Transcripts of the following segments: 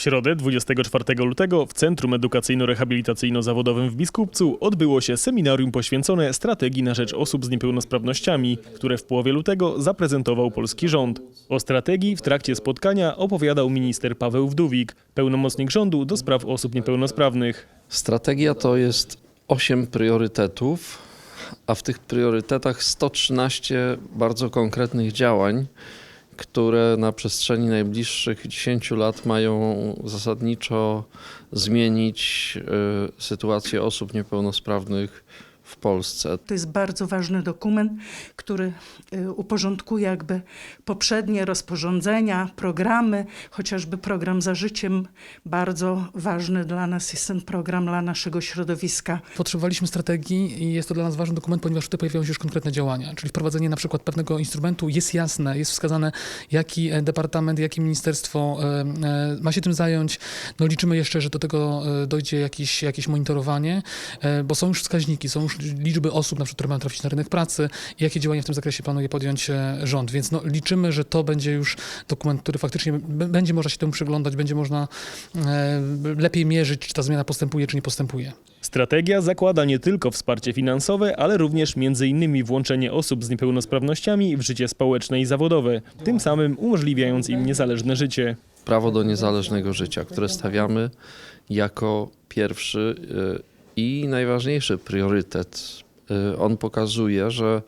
W środę 24 lutego w Centrum Edukacyjno-Rehabilitacyjno-Zawodowym w Biskupcu odbyło się seminarium poświęcone strategii na rzecz osób z niepełnosprawnościami, które w połowie lutego zaprezentował polski rząd. O strategii w trakcie spotkania opowiadał minister Paweł Wdówik, pełnomocnik rządu do spraw osób niepełnosprawnych. Strategia to jest 8 priorytetów, a w tych priorytetach 113 bardzo konkretnych działań, które na przestrzeni najbliższych 10 lat mają zasadniczo zmienić y, sytuację osób niepełnosprawnych w Polsce. To jest bardzo ważny dokument, który y, uporządkuje jakby poprzednie rozporządzenia, programy, chociażby program za życiem. Bardzo ważny dla nas jest ten program dla naszego środowiska. Potrzebowaliśmy strategii i jest to dla nas ważny dokument, ponieważ tutaj pojawiają się już konkretne działania, czyli wprowadzenie na przykład pewnego instrumentu jest jasne, jest wskazane jaki e, departament, jakie ministerstwo e, e, ma się tym zająć. No liczymy jeszcze, że do tego dojdzie jakieś, jakieś monitorowanie, bo są już wskaźniki, są już liczby osób, na przykład, które mają trafić na rynek pracy i jakie działania w tym zakresie planuje podjąć e, rząd, więc no, liczymy, że to będzie już dokument, który faktycznie będzie można się temu przyglądać, będzie można e, lepiej mierzyć, czy ta zmiana postępuje, czy nie postępuje. Strategia zakłada nie tylko wsparcie finansowe, ale również m.in. włączenie osób z niepełnosprawnościami w życie społeczne i zawodowe, tym samym umożliwiając im niezależne życie. prawo do niezależnego życia, które stawiamy jako pierwszy y, i najważniejszy priorytet. Y, On pokazuje, że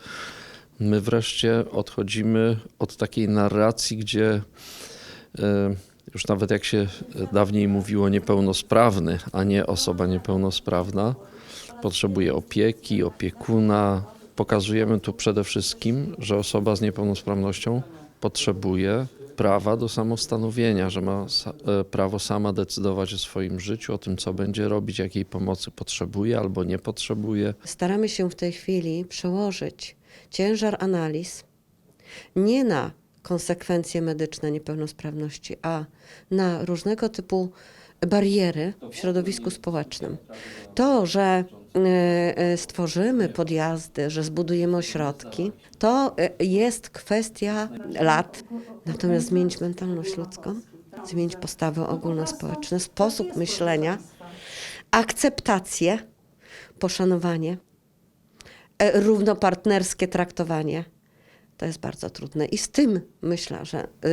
my wreszcie odchodzimy od takiej narracji, gdzie y, już nawet jak się dawniej mówiło niepełnosprawny, a nie osoba niepełnosprawna, potrzebuje opieki, opiekuna. Pokazujemy tu przede wszystkim, że osoba z niepełnosprawnością potrzebuje prawa do samostanowienia, że ma e, prawo sama decydować o swoim życiu, o tym, co będzie robić, jakiej pomocy potrzebuje albo nie potrzebuje. Staramy się w tej chwili przełożyć ciężar analiz nie na konsekwencje medyczne niepełnosprawności, a na różnego typu bariery w środowisku społecznym. To, że stworzymy podjazdy, że zbudujemy ośrodki, to e, jest kwestia lat. Natomiast zmienić mentalność ludzką, zmienić postawy ogólnospołeczne, sposób myślenia, akceptację, poszanowanie, e, równopartnerskie traktowanie. To jest bardzo trudne i z tym myślę, że y,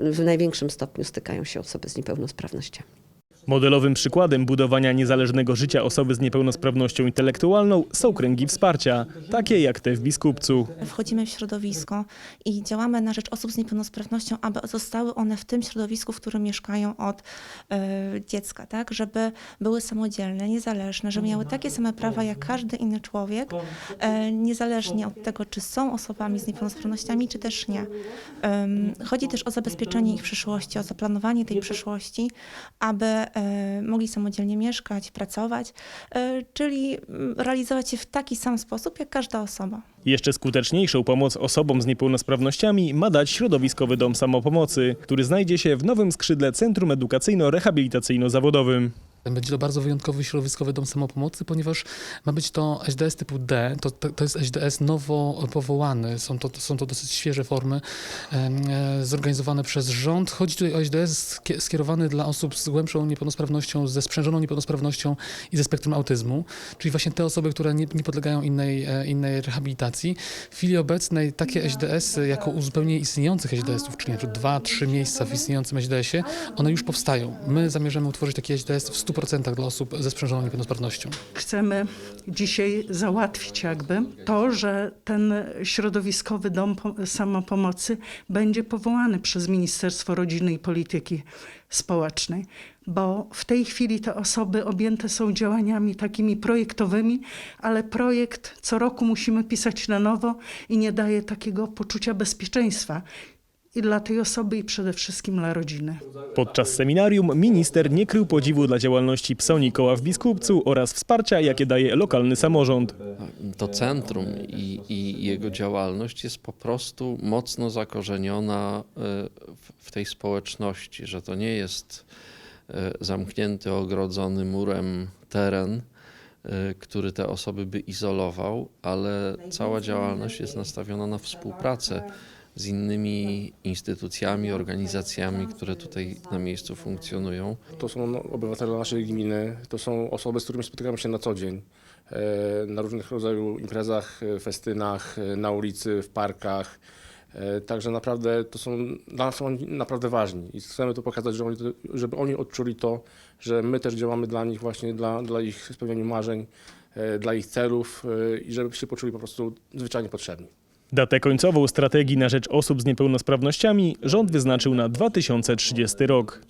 y, w największym stopniu stykają się osoby z niepełnosprawnościami. Modelowym przykładem budowania niezależnego życia osoby z niepełnosprawnością intelektualną są kręgi wsparcia, takie jak te w Biskupcu. wchodzimy w środowisko i działamy na rzecz osób z niepełnosprawnością, aby zostały one w tym środowisku, w którym mieszkają od e, dziecka, tak? Żeby były samodzielne, niezależne, żeby miały takie same prawa jak każdy inny człowiek, e, niezależnie od tego, czy są osobami z niepełnosprawnościami, czy też nie. Em, chodzi też o zabezpieczenie ich przyszłości, o zaplanowanie tej przyszłości, aby mogli samodzielnie mieszkać, pracować, e, czyli mm, realizować się w taki sam sposób jak każda osoba. Jeszcze skuteczniejszą pomoc osobom z niepełnosprawnościami ma dać środowiskowy dom samopomocy, który znajdzie się w nowym skrzydle Centrum Edukacyjno-Rehabilitacyjno-Zawodowym. Będzie to bardzo wyjątkowy środowiskowy dom samopomocy, ponieważ ma być to SDS typu D, to, to, jest SDS nowo powołany, są to, są to dosyć świeże formy e, zorganizowane przez rząd. Chodzi tutaj o SDS skie- skierowany dla osób z głębszą niepełnosprawnością, ze sprzężoną niepełnosprawnością i ze spektrum autyzmu, czyli właśnie te osoby, które nie, nie podlegają innej, e, innej rehabilitacji. W chwili obecnej takie SDS-y jako uzupełnienie istniejących SDS-ów, czyli dwa, trzy miejsca w istniejącym SDS-ie, one już powstają. My zamierzamy utworzyć taki SDS w 100% dla osób ze sprzężoną niepełnosprawnością. Chcemy dzisiaj załatwić jakby to, że ten środowiskowy dom po- samopomocy będzie powołany przez Ministerstwo Rodziny i Polityki Społecznej, bo w tej chwili te osoby objęte są działaniami takimi projektowymi, ale projekt co roku musimy pisać na nowo i nie daje takiego poczucia bezpieczeństwa i dla tej osoby i przede wszystkim dla rodziny. Podczas seminarium minister nie krył podziwu dla działalności Psoni Koła w Biskupcu oraz wsparcia, jakie daje lokalny samorząd. To centrum i, i jego działalność jest po prostu mocno zakorzeniona y, w, w tej społeczności, że to nie jest y, zamknięty, ogrodzony murem teren, y, który te osoby by izolował, ale cała działalność jest nastawiona na współpracę z innymi instytucjami, organizacjami, które tutaj na miejscu funkcjonują. To są no, obywatele naszej gminy, to są osoby, z którymi spotykamy się na co dzień. e, Na różnych rodzaju imprezach, e, festynach, e, na ulicy, w parkach. Także naprawdę to są dla nas oni naprawdę ważni i chcemy to pokazać, żeby oni, żeby oni odczuli to, że my też działamy dla nich właśnie, dla, dla ich spełniania marzeń, dla ich celów i żeby się poczuli po prostu zwyczajnie potrzebni. Datę końcową strategii na rzecz osób z niepełnosprawnościami rząd wyznaczył na 2030 rok.